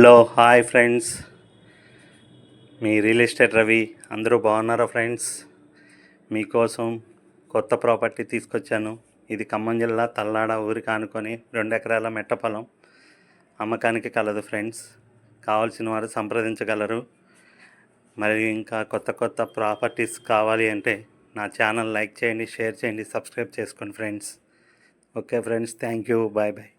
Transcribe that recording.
Hello hi friends. మీ real estate Ravi అందరూ బాగున్నారా friends? మీకోసం కొత్త ప్రాపర్టీ తీసుకొచ్చాను. ఇది ఖమ్మం జిల్లా తల్లాడ ఊరికి ఆనుకొని రెండు ఎకరాల మెట్ట పొలం అమ్మకానికి కలదు ఫ్రెండ్స్. కావాల్సిన వారు సంప్రదించగలరు. మరి ఇంకా కొత్త కొత్త ప్రాపర్టీస్ కావాలి అంటే నా ఛానల్ లైక్ చేయండి షేర్ చేయండి సబ్స్క్రైబ్ చేసుకోండి friends. Okay friends thank you bye bye.